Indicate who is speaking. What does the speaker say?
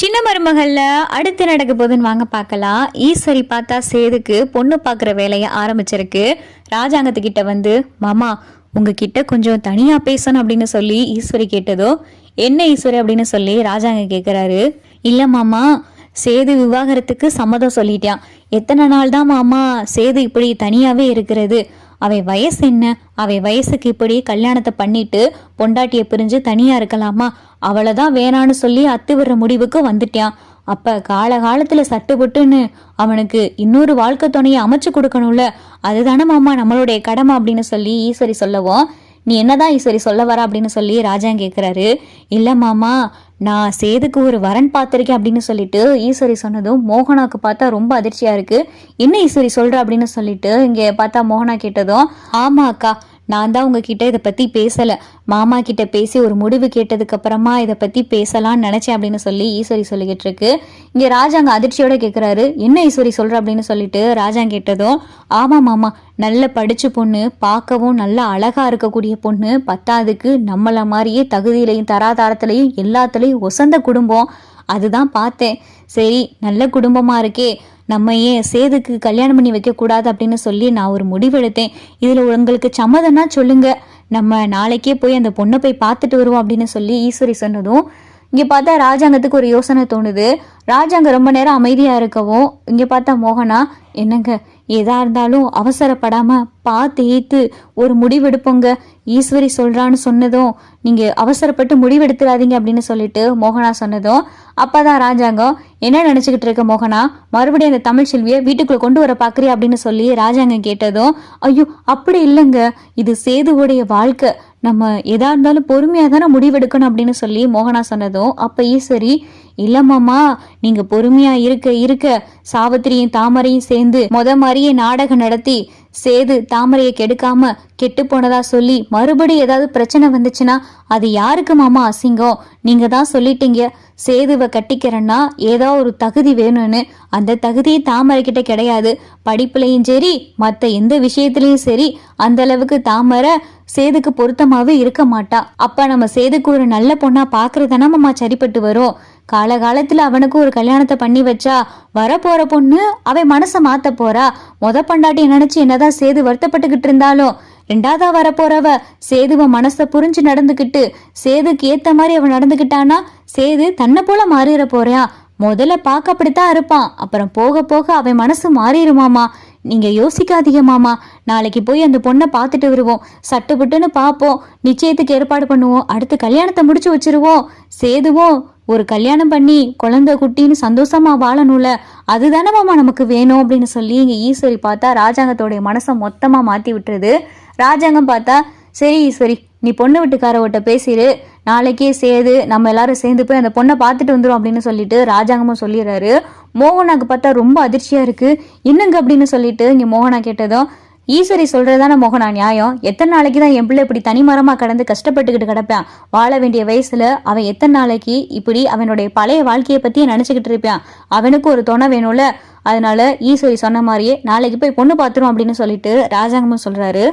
Speaker 1: சின்ன மருமகளில் அடுத்து நடக்க போகுதுன்னு வாங்க பார்க்கலாம். ஈஸ்வரி பார்த்தா சேதுக்கு பொண்ணு பார்க்குற வேலையை ஆரம்பிச்சிருக்கு. ராஜாங்கத்துக்கிட்ட வந்து மாமா உங்ககிட்ட கொஞ்சம் தனியாக பேசணும் அப்படின்னு சொல்லி ஈஸ்வரி கேட்டதோ என்ன ஈஸ்வரி? அப்படின்னு சொல்லி ராஜாங்க கேட்குறாரு இல்லை மாமா சேது விவாகரத்துக்கு சம்மதம் சொல்லிட்டான். எத்தனை நாள் தான் மாமா சேது இப்படி தனியாகவே இருக்கிறது. அவை வயசு என்ன? அவை வயசுக்கு இப்படி கல்யாணத்தை பண்ணிட்டு பொண்டாட்டியை பிரிஞ்சு தனியா இருக்கலாமா? அவளை தான் வேணான்னு சொல்லி அத்து விடுற முடிவுக்கு வந்துட்டான். அப்ப காலகாலத்துல சட்டுப்பட்டுன்னு அவனுக்கு இன்னொரு வாழ்க்கை துணையை அமைச்சு கொடுக்கணும்ல? அதுதானே மாமா நம்மளுடைய கடமை அப்படின்னு சொல்லி ஈஸ்வரி சொல்லவும் நீ என்னதான் ஈஸ்வரி சொல்ல வர அப்படின்னு சொல்லி ராஜா கேட்குறாரு இல்லை மாமா நான் சேதுக்கு ஒரு வரன் பார்த்துருக்கேன் அப்படின்னு சொல்லிட்டு ஈஸ்வரி சொன்னதும் மோகனாக்கு பார்த்தா ரொம்ப அதிர்ச்சியாக இருக்குது என்ன ஈஸ்வரி சொல்கிற அப்படின்னு சொல்லிட்டு இங்கே பார்த்தா மோகனா கேட்டதும் ஆமாம் அக்கா நான் தான் உங்ககிட்ட இதை பத்தி பேசல. மாமா கிட்ட பேசி ஒரு முடிவு கேட்டதுக்கு அப்புறமா இதை பத்தி பேசலாம்னு நினைச்சேன் அப்படின்னு சொல்லி ஈஸ்வரி சொல்லிக்கிட்டு இருக்கு. இங்க ராஜாங்க அதிர்ச்சியோட கேக்குறாரு. என்ன ஈஸ்வரி சொல்ற அப்படின்னு சொல்லிட்டு ராஜா கேட்டதும் ஆமா மாமா நல்ல படிச்ச பொண்ணு பார்க்கவும் நல்ல அழகா இருக்கக்கூடிய பொண்ணு பத்தாவதுக்கு நம்மள மாதிரியே தகுதியிலையும் தராதாரத்திலையும் எல்லாத்துலேயும் ஒசந்த குடும்பம். அதுதான் பார்த்தேன். சரி நல்ல குடும்பமா இருக்கே. நம்ம ஏன் சேதுக்கு கல்யாணம் பண்ணி வைக்கக்கூடாது அப்படின்னு சொல்லி நான் ஒரு முடிவெடுத்தேன். இதில் உங்களுக்கு சம்மதம்னா சொல்லுங்க. நம்ம நாளைக்கே போய் அந்த பொண்ணை போய் பார்த்துட்டு வருவோம் அப்படின்னு சொல்லி ஈஸ்வரி சொன்னதும் இங்கே பார்த்தா ராஜாங்கத்துக்கு ஒரு யோசனை தோணுது. ராஜாங்க ரொம்ப நேரம் அமைதியாக இருக்கவும் இங்கே பார்த்தா மோகனா என்னங்க எதா இருந்தாலும் அவசரப்படாம பார்த்து ஏத்து ஒரு முடிவெடுப்போங்க. ஈஸ்வரி சொல்றான்னு சொன்னதும் நீங்க அவசரப்பட்டு முடிவெடுத்துடாதீங்க அப்படின்னு சொல்லிட்டு மோகனா சொன்னதும் அப்பதான் ராஜாங்கம். என்ன நினைச்சுக்கிட்டு இருக்க மோகனா? மறுபடியும் அந்த தமிழ் செல்வியை வீட்டுக்குள்ள கொண்டு வர பாக்குறியா அப்படின்னு சொல்லி ராஜாங்கம் கேட்டதும் ஐயோ அப்படி இல்லைங்க. இது சேதுவுடைய வாழ்க்கை. நம்ம எதா இருந்தாலும் பொறுமையாக தானே முடிவெடுக்கணும் அப்படின்னு சொல்லி மோகனா சொன்னதும் அப்போ ஈஸ்வரி இல்லம்மாமா நீங்க பொறுமையா இருக்க இருக்க. சாவித்திரியும் தாமரையும் சேர்ந்து மொத மாதிரியே நாடகம் நடத்தி சேது தாமரையை கெடுக்காம கெட்டு போனதா சொல்லி மறுபடி ஏதாவது பிரச்சனை வந்துச்சுன்னா அது யாருக்கு மாமா அசிங்கம்? நீங்க தான் சொல்லிட்டீங்க. சேதுவை கட்டிக்கிறேன்னா ஏதோ ஒரு தகுதி வேணும்னு. அந்த தகுதி தாமரை கிட்ட கிடையாது. படிப்புலையும் சரி மற்ற எந்த விஷயத்திலையும் சரி அந்த அளவுக்கு தாமரை சேதுக்கு பொருத்தமாவே இருக்க மாட்டா. அப்ப நம்ம சேதுக்கு ஒரு நல்ல பொண்ணா பாக்குறதுனா மாமா சரிப்பட்டு வரும். காலகாலத்துல அவனுக்கு ஒரு கல்யாணத்தை பண்ணி வச்சா வரப்போற பொண்ணு அவன் மனசை மாத்த போறா. மொத பண்டாட்டியை நினைச்சு என்னதான் சேது வருத்தப்பட்டுக்கிட்டு இருந்தாலும் ரெண்டாவதா வரப்போறவ சேதுவ மனசை புரிஞ்சு நடந்துக்கிட்டு சேதுக்கு ஏத்த மாதிரி அவன் நடந்துக்கிட்டானா சேது தன்னை போல மாறிட போறான் முதல்ல பார்க்க அப்படித்தான் இருப்பான். அப்புறம் போக போக அவன் மனசு மாறிடுமாமா. நீங்க யோசிக்காதீங்க மாமா. நாளைக்கு போய் அந்த பொண்ணை பார்த்துட்டு வருவோம். சட்டுப்புட்டுன்னு பார்ப்போம். நிச்சயத்துக்கு ஏற்பாடு பண்ணுவோம். அடுத்து கல்யாணத்தை முடிச்சு வச்சிருவோம். சேதுவோம் ஒரு கல்யாணம் பண்ணி குழந்தை குட்டின்னு சந்தோஷமா வாழணும்ல அதுதானே மாமா நமக்கு வேணும் அப்படின்னு சொல்லி இங்க ஈஸ்வரி பார்த்தா ராஜாங்கத்தோடைய மனசை மொத்தமா மாத்தி விட்டுருது. ராஜாங்கம் பார்த்தா சரி ஈஸ்வரி நீ பொண்ணு வீட்டுக்காரவட்ட பேசிடு நாளைக்கே சேர்ந்து நம்ம எல்லாரும் சேர்ந்து போய் அந்த பொண்ணை பார்த்துட்டு வந்துடும் அப்படின்னு சொல்லிட்டு ராஜாங்கமும் சொல்லிடுறாரு. மோகனாக்கு பார்த்தா ரொம்ப அதிர்ச்சியா இருக்கு. என்னங்க அப்படின்னு சொல்லிட்டு இங்க மோகனா கேட்டதும் ஈஸ்வரி சொல்றதான மோகனா? நியாயம். எத்தனை நாளைக்கு தான் என் பிள்ளை இப்படி தனிமரமா கடந்து கஷ்டப்பட்டுக்கிட்டு கிடப்பான்? வாழ வேண்டிய வயசுல அவன் எத்தனை நாளைக்கு இப்படி அவனுடைய பழைய வாழ்க்கையை பத்தியே நினைச்சுக்கிட்டு இருப்பான். அவனுக்கு ஒரு துணை வேணும்ல. அதனால ஈஸ்வரி சொன்ன மாதிரியே நாளைக்கு போய் பொண்ணு பாத்துரும் அப்படின்னு சொல்லிட்டு ராஜாங்கமும் சொல்றாரு.